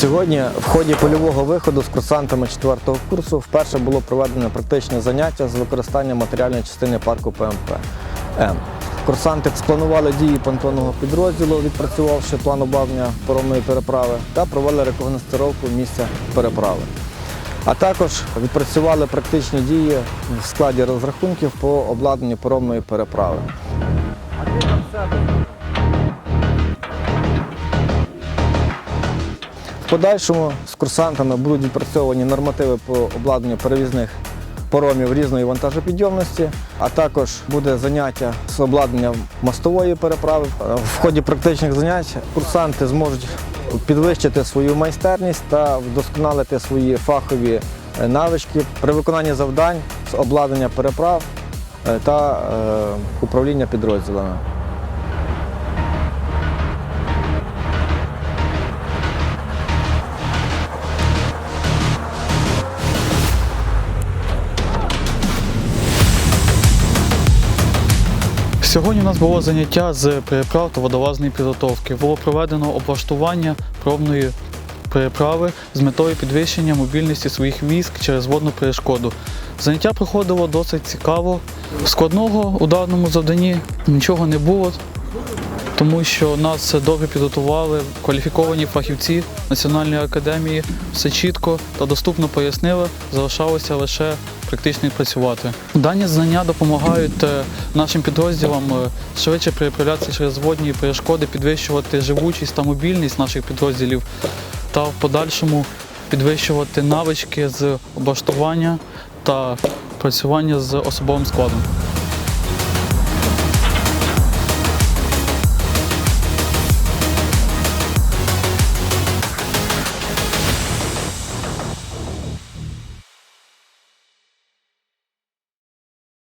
Сьогодні в ході польового виходу з курсантами 4 курсу вперше було проведено практичне заняття з використання матеріальної частини парку ПМП М. Курсанти спланували дії понтонного підрозділу, відпрацювавши план обладнання поромної переправи та провели рекогностировку місця переправи. А також відпрацювали практичні дії в складі розрахунків по обладнанню поромної переправи. Подальшому з курсантами будуть відпрацьовані нормативи по обладнанню перевізних поромів різної вантажопідйомності, а також буде заняття з обладнанням мостової переправи. В ході практичних занять курсанти зможуть підвищити свою майстерність та вдосконалити свої фахові е, навички при виконанні завдань з обладнання переправ е, та е, управління підрозділами. Сьогодні у нас було заняття з переправ та водолазної підготовки. Було проведено облаштування пробної переправи з метою підвищення мобільності своїх військ через водну перешкоду. Заняття проходило досить цікаво. Складного у даному завданні нічого не було, тому що нас добре підготували кваліфіковані фахівці Національної академії, все чітко та доступно пояснили, залишалося лише практично працювати. Дані знання допомагають е, нашим підрозділам е, швидше переправлятися через водні перешкоди, підвищувати живучість та мобільність наших підрозділів та в подальшому підвищувати навички з облаштування та працювання з особовим складом.